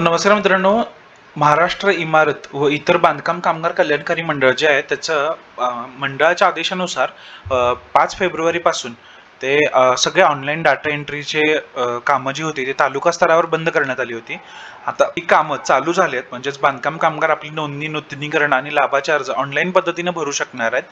नमस्कार मित्रांनो महाराष्ट्र इमारत व इतर बांधकाम कामगार कल्याणकारी मंडळ जे आहे त्याचं मंडळाच्या आदेशानुसार पाच फेब्रुवारीपासून ते सगळे ऑनलाईन डाटा एंट्रीचे कामं जी होती ते तालुका स्तरावर बंद करण्यात आली होती. आता ही कामं चालू झाली आहेत म्हणजेच बांधकाम कामगार आपली नोंदणी नूतनीकरण आणि लाभाचे अर्ज ऑनलाईन पद्धतीने भरू शकणार आहेत.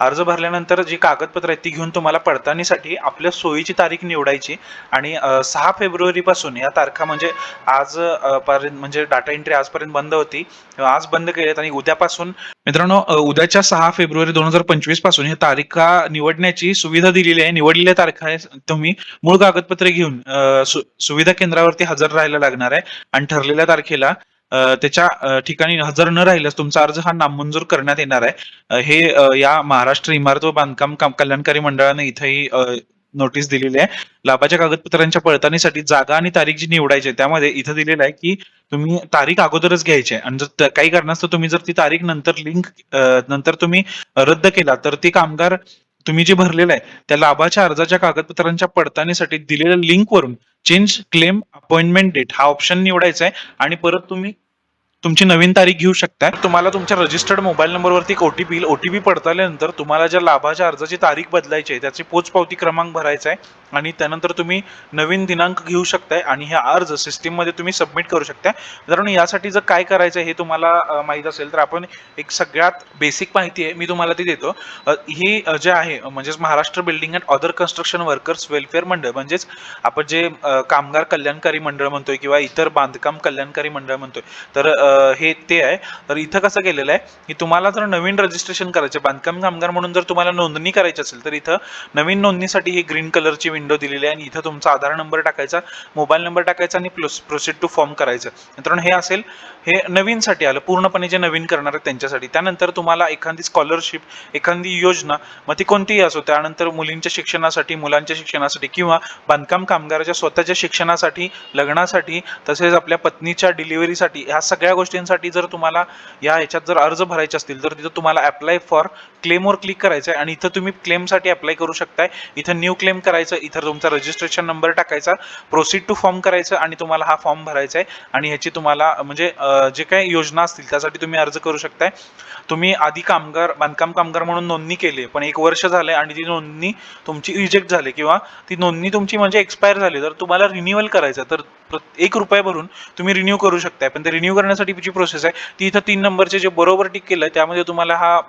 अर्ज भरल्यानंतर जी कागदपत्र आहेत ती घेऊन तुम्हाला पडताळणीसाठी आपल्या सोयीची तारीख निवडायची आणि सहा फेब्रुवारीपासून या तारखा म्हणजे आज पर्यंत म्हणजे डाटा एंट्री आजपर्यंत बंद होती. आज बंद केली आहेत आणि उद्यापासून मित्रांनो उद्याच्या सहा फेब्रुवारी दोन हजार पंचवीसपासून ही तारीखा निवडण्याची सुविधा दिलेली आहे. निवडलेल्या तारखा तुम्ही मूळ कागदपत्रे घेऊन सु- सुविधा केंद्रावरती हजर राहायला लागणार आहे. आणि ठरलेल्या तारखेला त्याच्या ठिकाणी हजर न राहिल्यास तुमचा अर्ज हा नामंजूर करण्यात येणार आहे. हे या महाराष्ट्र इमारत व बांधकाम काम कल्याणकारी मंडळाने इथेही नोटीस दिलेली आहे. लाभाच्या कागदपत्रांच्या पडताळणीसाठी जागा आणि तारीख जी निवडायची त्यामध्ये इथं दिलेलं आहे की तुम्ही तारीख अगोदरच घ्यायची आहे. आणि जर काही कारणास्तव तुम्ही जर ती तारीख नंतर लिंक नंतर तुम्ही रद्द केला तर ते कामगार तुम्ही जे भरलेलं आहे त्या लाभाच्या अर्जाच्या कागदपत्रांच्या पडताळणीसाठी दिलेल्या लिंकवरून चेंज क्लेम अपॉइंटमेंट डेट हा ऑप्शन निवडायचा आहे आणि परत तुम्ही तुमची नवीन तारीख घेऊ शकता तुम्हाला तुमच्या रजिस्टर्ड मोबाईल नंबरवरती एक ओटीपी येईल ओटीपी पडताळल्यानंतर तुम्हाला ज्या लाभाच्या अर्जाची तारीख बदलायची आहे त्याची पोचपावती क्रमांक भरायचा आहे आणि त्यानंतर तुम्ही नवीन दिनांक घेऊ शकताय आणि हे अर्ज सिस्टीममध्ये तुम्ही सबमिट करू शकता कारण यासाठी जर काय करायचं आहे हे तुम्हाला माहीत असेल तर आपण एक सगळ्यात बेसिक माहिती आहे मी तुम्हाला ती देतो. ही जे आहे म्हणजेच Maharashtra building and other construction workers welfare मंडळ म्हणजेच आपण जे कामगार कल्याणकारी मंडळ म्हणतोय किंवा इतर बांधकाम कल्याणकारी मंडळ म्हणतोय तर हे ते आहे. तर इथं कसं केलेलं आहे की तुम्हाला जर नवीन रजिस्ट्रेशन करायचे बांधकाम कामगार म्हणून जर तुम्हाला नोंदणी करायची असेल तर इथं नवीन नोंदणीसाठी ही ग्रीन कलरची विंडो दिलेली आहे आणि इथं तुमचा आधार नंबर टाकायचा मोबाईल नंबर टाकायचा आणि प्रोसीड टू फॉर्म करायचं. मित्रांनो हे असेल हे नवीनसाठी आलं पूर्णपणे जे नवीन करणार आहेत त्यांच्यासाठी. त्यानंतर तुम्हाला एखादी स्कॉलरशिप एखादी योजना मग ती कोणतीही असो त्यानंतर मुलींच्या शिक्षणासाठी मुलांच्या शिक्षणासाठी किंवा बांधकाम कामगाराच्या स्वतःच्या शिक्षणासाठी लग्नासाठी तसेच आपल्या पत्नीच्या डिलिव्हरीसाठी ह्या सगळ्या गोष्टींसाठी जर तुम्हाला या ह्याच्यात जर अर्ज भरायचे असतील तर तिथं तुम्हाला अप्लाय फॉर क्लेमवर क्लिक करायचं आहे आणि इथं तुम्ही क्लेमसाठी अप्लाय करू शकताय. इथं न्यू क्लेम करायचं इथं तुमचा रजिस्ट्रेशन नंबर टाकायचा प्रोसीड टू फॉर्म करायचं आणि तुम्हाला हा फॉर्म भरायचा आहे आणि ह्याची तुम्हाला म्हणजे जे काही योजना असतील त्यासाठी तुम्ही अर्ज करू शकताय. तुम्ही आधी कामगार बांधकाम कामगार म्हणून नोंदणी केली पण एक वर्ष झालंय आणि ती नोंदणी तुमची रिजेक्ट झाली किंवा ती नोंदणी तुमची म्हणजे एक्सपायर झाली तर तुम्हाला रिन्युअल करायचं तर एक रुपया भरून तुम्ही रिन्यू करू शकताय. पण ते रिन्यू करण्यासाठी जी प्रोसेस आहे ती इथं तीन नंबरचे जे बरोबर टिक केलं आहे त्यामध्ये तुम्हाला हा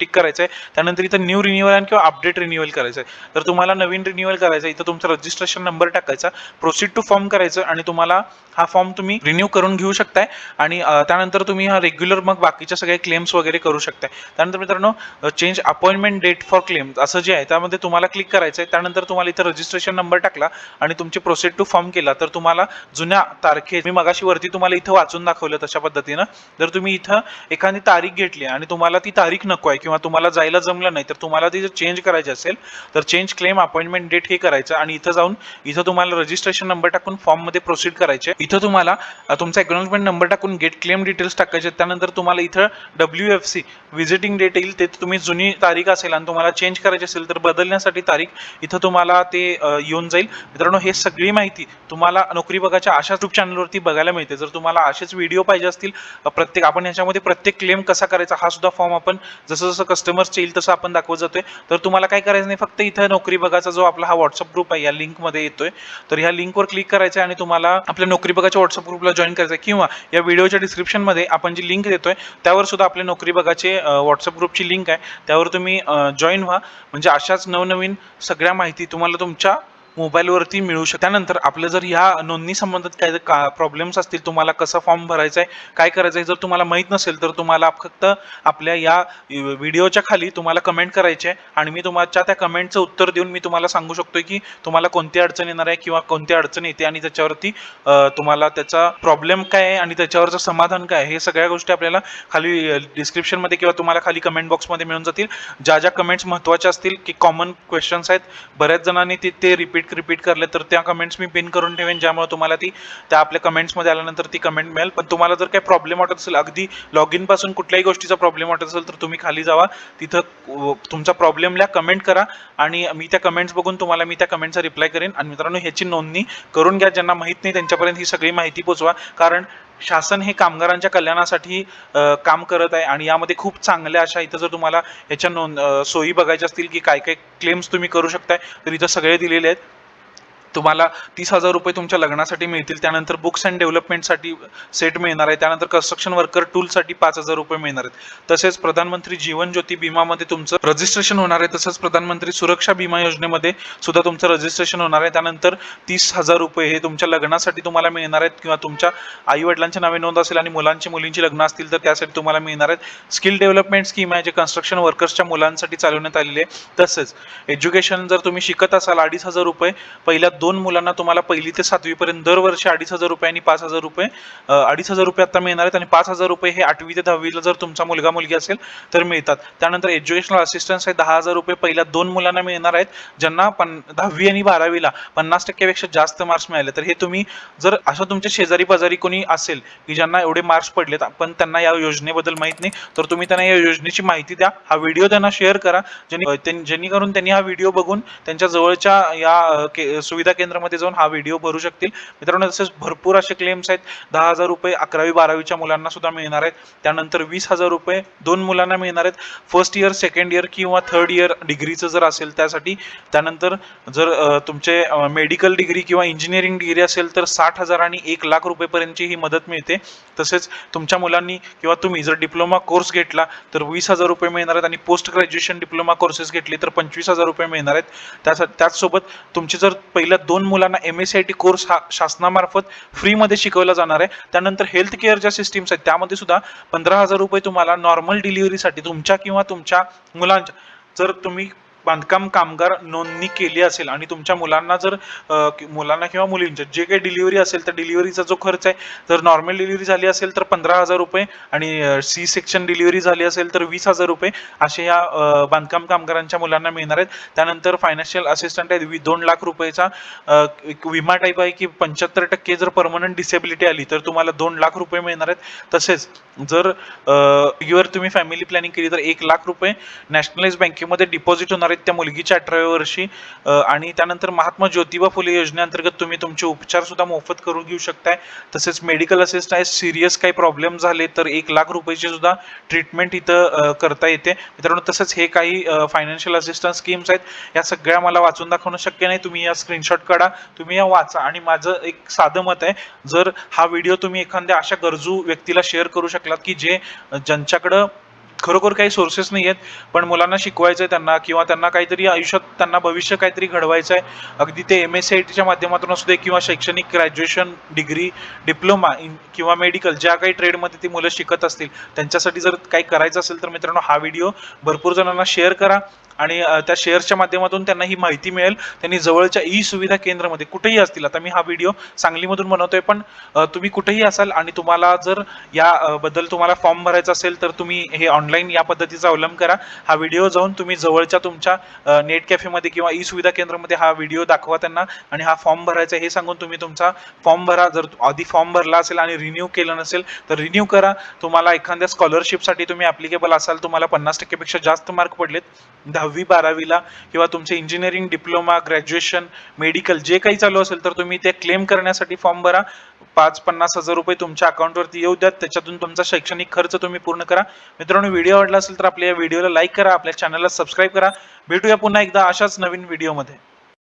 टिक करायचा आहे त्यानंतर इथं न्यू रिन्युअल आणि किंवा अपडेट रिन्युअल करायचं आहे तर तुम्हाला नवीन रिन्युअल करायचं आहे इथं तुमचा रजिस्ट्रेशन नंबर टाकायचा प्रोसीड टू फॉर्म करायचं आणि तुम्हाला हा फॉर्म तुम्ही रिन्यू करून घेऊ शकताय. आणि त्यानंतर तुम्ही हा रेग्युलर मग बाकीच्या सगळ्या क्लेम्स वगैरे करू शकताय. त्यानंतर मित्रांनो change appointment date for claim असं जे आहे त्यामध्ये तुम्हाला क्लिक करायचं आहे त्यानंतर तुम्हाला इथं रजिस्ट्रेशन नंबर टाकला आणि तुमची प्रोसेड टू फॉर्म केला. तर तुम्हाला जुन्या तारखेत मी मगाशी वरती तुम्हाला इथं वाचून दाखवलं तशा पद्धतीनं. जर तुम्ही इथं एखादी तारीख घेतली आणि तुम्हाला ती तारीख नको आहे किंवा तुम्हाला जायला जमलं नाही तर तुम्हाला ती जर चेंज करायची असेल तर चेंज क्लेम अपॉइंटमेंट डेट हे करायचं आणि इथं जाऊन इथं तुम्हाला रजिस्ट्रेशन नंबर टाकून फॉर्ममध्ये प्रोसीड करायचे. इथं तुम्हाला तुमचा एक्नॉलेजमेंट नंबर टाकून गेट क्लेम डिटेल्स टाकायचे. त्यानंतर तुम्हाला इथं W F C visiting date येईल ते तुम्ही जुनी तारीख असेल आणि तुम्हाला चेंज करायची असेल तर बदलण्यासाठी तारीख इथं तुम्हाला ते येऊन जाईल. मित्रांनो हे सगळी माहिती तुम्हाला नोकरी बघाच्या अशाच युट्यूब चॅनलवरती बघायला मिळते. जर तुम्हाला असेच व्हिडिओ पाहिजे असतील प्रत्येक आपण याच्यामध्ये प्रत्येक क्लेम कसा करायचा हा सुद्धा फॉर्म आपण जसं जसं कस्टमर्स येईल तसं आपण दाखवत जातोय. तर तुम्हाला काय करायचं नाही फक्त इथं नोकरी बघाचा जो आपला हा व्हॉट्सअप ग्रुप आहे या लिंकमध्ये येतोय. तर ह्या लिंकवर क्लिक करायचं आहे आणि तुम्हाला आपल्या नोकरी बघाच्या व्हॉट्सअप ग्रुपला जॉईन करायचं आहे किंवा या व्हिडिओच्या डिस्क्रिप्शनमध्ये आपण जी लिंक देतोय त्यावर सुद्धा आपल्या नोकरी बघाचे व्हॉट्सअप ग्रुपची लिंक आहे. त्यावर तुम्ही जॉईन व्हा. म्हणजे अशाच नवनवीन सगळ्या माहिती तुम्हाला तुमच्या मोबाईलवरती मिळू शकते. त्यानंतर आपलं जर ह्या नोंदणी संबंधात काय का प्रॉब्लेम्स असतील तुम्हाला कसा फॉर्म भरायचा आहे काय करायचं आहे जर तुम्हाला माहीत नसेल तर तुम्हाला फक्त आपल्या या व्हिडिओच्या खाली तुम्हाला कमेंट करायचे आहे. आणि मी तुमच्या त्या कमेंटचं उत्तर देऊन मी तुम्हाला सांगू शकतो की तुम्हाला कोणती अडचण येणार आहे किंवा कोणती अडचण येते आणि त्याच्यावरती तुम्हाला त्याचा प्रॉब्लेम काय आहे आणि त्याच्यावरचं समाधान काय आहे हे सगळ्या गोष्टी आपल्याला खाली डिस्क्रिप्शनमध्ये किंवा तुम्हाला खाली कमेंट बॉक्समध्ये मिळून जातील. ज्या ज्या कमेंट्स महत्त्वाच्या असतील की कॉमन क्वेश्चन्स आहेत बऱ्याच जणांनी ते ते रिपीट रिपीट रिपीट करले तर त्या कमेंट्स मी पिन करून ठेवेन ज्यामुळे तुम्हाला ती त्या आपल्या कमेंट्समध्ये आल्यानंतर ती कमेंट मिळेल. पण तुम्हाला जर काही प्रॉब्लेम वाटत असेल अगदी लॉग इनपासून कुठल्याही गोष्टीचा प्रॉब्लेम वाटत असेल तर तुम्ही खाली जावा. तिथं तुमचा प्रॉब्लेमला कमेंट करा आणि मी त्या कमेंट्स बघून तुम्हाला मी त्या कमेंटचा रिप्लाय करेन. आणि मित्रांनो ह्याची नोंदणी करून घ्या. ज्यांना माहीत नाही त्यांच्यापर्यंत ही सगळी माहिती पोचवा. कारण शासन हे कामगारांच्या कल्याणासाठी काम करत आहे आणि यामध्ये खूप चांगल्या अशा इथं जर तुम्हाला याच्या नोंद सोयी बघायच्या असतील की काय काय क्लेम्स तुम्ही करू शकताय तर इथं सगळे दिलेले आहेत. तुम्हाला तीस हजार रुपये तुमच्या लग्नासाठी मिळतील त्यानंतर बुक्स अँड डेव्हलपमेंटसाठी सेट मिळणार आहे त्यानंतर कन्स्ट्रक्शन वर्कर टूलसाठी पाच हजार रुपये मिळणार आहेत. तसेच प्रधानमंत्री जीवन ज्योती विमामध्ये तुमचं रजिस्ट्रेशन होणार आहे तसंच प्रधानमंत्री सुरक्षा विमा योजनेमध्ये सुद्धा तुमचं रजिस्ट्रेशन होणार आहे. त्यानंतर तीस हजार रुपये हे तुमच्या लग्नासाठी तुम्हाला मिळणार आहेत किंवा तुमच्या आई वडिलांच्या नावे नोंद असेल आणि मुलांची मुलींची लग्न असतील तर त्यासाठी तुम्हाला मिळणार आहेत. स्किल डेव्हलपमेंट स्कीम आहे जे कन्स्ट्रक्शन वर्कर्सच्या मुलांसाठी चालवण्यात आलेली आहे. तसेच एज्युकेशन जर तुम्ही शिकत असाल अडीच हजार रुपये पहिल्या दोन मुलांना तुम्हाला पहिली ते सातवीपर्यंत दरवर्षी अडीच हजार रुपये आणि पाच हजार रुपये अडीच हजार रुपये आता मिळणार आहेत आणि पाच हजार रुपये हे आठवी ते दहावीला जर तुमचा मुलगा मुलगी असेल तर मिळतात. त्यानंतर एज्युकेशनल असिस्टन्स हे दहा हजार रुपये पहिल्या दोन मुलांना मिळणार आहेत ज्यांना पन दहावी आणि बारावीला पन्नास टक्क्यापेक्षा जास्त मार्क्स मिळाले. तर हे तुम्ही जर असं तुमच्या शेजारी पाजारी कोणी असेल की ज्यांना एवढे मार्क्स पडलेत पण त्यांना या योजनेबद्दल माहीत नाही तर तुम्ही त्यांना या योजनेची माहिती द्या. हा व्हिडिओ त्यांना शेअर करा. जेणे जेणेकरून त्यांनी हा व्हिडिओ बघून त्यांच्या जवळच्या या सुविधा सुविधा केंद्रामध्ये जाऊन हा व्हिडिओ भरू शकतील. मित्रांनो तसेच भरपूर असे क्लेम्स आहेत. दहा हजार रुपये अकरावी बारावीच्या मुलांना सुद्धा मिळणार आहेत. त्यानंतर वीस हजार रुपये दोन मुलांना मिळणार आहेत. फर्स्ट इयर सेकंड इयर किंवा थर्ड इयर डिग्रीचं जर असेल त्यासाठी त्यानंतर जर तुमचे मेडिकल डिग्री किंवा इंजिनिअरिंग डिग्री असेल तर साठ हजार आणि एक लाख रुपयेपर्यंतची ही मदत मिळते. तसेच तुमच्या मुलांनी किंवा तुम्ही जर डिप्लोमा कोर्स घेतला तर वीस हजार रुपये मिळणार आहेत आणि पोस्ट ग्रॅज्युएशन डिप्लोमा कोर्सेस घेतले तर पंचवीस हजार रुपये मिळणार आहेत. त्यासाठी त्याचसोबत तुमचे जर पहिलं दोन मुलांना M S C I T course हा शासनामार्फत फ्रीमध्ये शिकवला जाणार आहे. त्यानंतर हेल्थ केअर ज्या सिस्टीम्स आहेत त्यामध्ये सुद्धा पंधरा हजार रुपये तुम्हाला नॉर्मल डिलिव्हरीसाठी तुमच्या किंवा तुमच्या मुलांच्या जर तुम्ही बांधकाम कामगार नोंदणी केली असेल आणि तुमच्या मुलांना जर मुलांना किंवा मुलींच्या जे काही डिलिव्हरी असेल तर डिलिव्हरीचा जो खर्च आहे जर नॉर्मल डिलिव्हरी झाली असेल तर पंधरा हजार रुपये आणि सी सेक्शन डिलिव्हरी झाली असेल तर वीस हजार रुपये असे या बांधकाम कामगारांच्या मुलांना मिळणार आहेत. त्यानंतर फायनान्शियल असिस्टंट आहे वी- दोन लाख रुपयेचा एक विमा टाईप आहे की पंच्याहत्तर टक्के जर परमनंट डिसेबिलिटी आली तर तुम्हाला दोन लाख रुपये मिळणार आहेत. तसेच जर युअर तुम्ही फॅमिली प्लॅनिंग केली तर एक लाख रुपये नॅशनलाइज बँकेमध्ये डिपॉझिट होणार आहेत त्या मुलगीच्या अठराव्या वर्षी. आणि त्यानंतर महात्मा ज्योतिबा फुले योजनेअंतर्गत तुम्ही तुमचे उपचार सुद्धा मोफत करून घेऊ शकताय. तसेच मेडिकल असिस्ट आहे सिरियस काही प्रॉब्लेम झाले तर एक लाख रुपयाची सुद्धा ट्रीटमेंट इथं करता येते. मित्रांनो तसंच हे काही फायनान्शियल असिस्टन्स स्कीम्स आहेत. या सगळ्या मला वाचून दाखवणं शक्य नाही. तुम्ही या स्क्रीनशॉट काढा. तुम्ही या वाचा. आणि माझं एक साधं मत आहे. जर हा व्हिडिओ तुम्ही एखाद्या अशा गरजू व्यक्तीला शेअर करू शकलात की जे ज्यांच्याकडं खरोखर काही सोर्सेस नाही आहेत पण मुलांना शिकवायचं आहे त्यांना किंवा त्यांना काहीतरी आयुष्यात त्यांना भविष्य काहीतरी घडवायचं आहे अगदी ते एम एस सी आय टीच्या माध्यमातून असू दे किंवा शैक्षणिक ग्रॅज्युएशन डिग्री डिप्लोमा इन किंवा मेडिकल ज्या काही ट्रेडमध्ये ती मुलं शिकत असतील त्यांच्यासाठी जर काही करायचं असेल तर मित्रांनो हा व्हिडिओ भरपूर जणांना शेअर करा. आणि त्या शेअर्सच्या माध्यमातून त्यांना ही माहिती मिळेल. त्यांनी जवळच्या ई सुविधा केंद्रामध्ये कुठेही असतील आता मी हा व्हिडिओ सांगलीमधून बनवतोय पण तुम्ही कुठेही असाल आणि तुम्हाला जर याबद्दल तुम्हाला फॉर्म भरायचा असेल तर तुम्ही हे ऑनलाईन या पद्धतीचा अवलंब करा. हा व्हिडिओ जाऊन तुम्ही जवळच्या तुमच्या नेट कॅफेमध्ये किंवा ई सुविधा केंद्रामध्ये हा व्हिडिओ दाखवा त्यांना आणि हा फॉर्म भरायचा आहे हे सांगून तुम्ही तुमचा फॉर्म भरा. जर आधी फॉर्म भरला असेल आणि रिन्यू केलं नसेल तर रिन्यू करा. तुम्हाला एखाद्या स्कॉलरशिपसाठी तुम्ही ॲप्लिकेबल असाल तुम्हाला पन्नास टक्केपेक्षा जास्त मार्क पडलेत. दहावी बारावीला किंवा तुमचे इंजिनिअरिंग डिप्लोमा ग्रॅज्युएशन मेडिकल जे काही चालू असेल तर तुम्ही ते क्लेम करण्यासाठी फॉर्म भरा. पाच पन्नास हजार रुपये तुमच्या अकाउंटवरती येऊ द्यात. त्याच्यातून तुमचा शैक्षणिक खर्च तुम्ही पूर्ण करा. मित्रांनो व्हिडिओ आवडला असेल तर आपल्या या व्हिडिओला लाईक करा. आपल्या चॅनलला सबस्क्राईब करा. भेटूया पुन्हा एकदा अशाच नवीन व्हिडिओमध्ये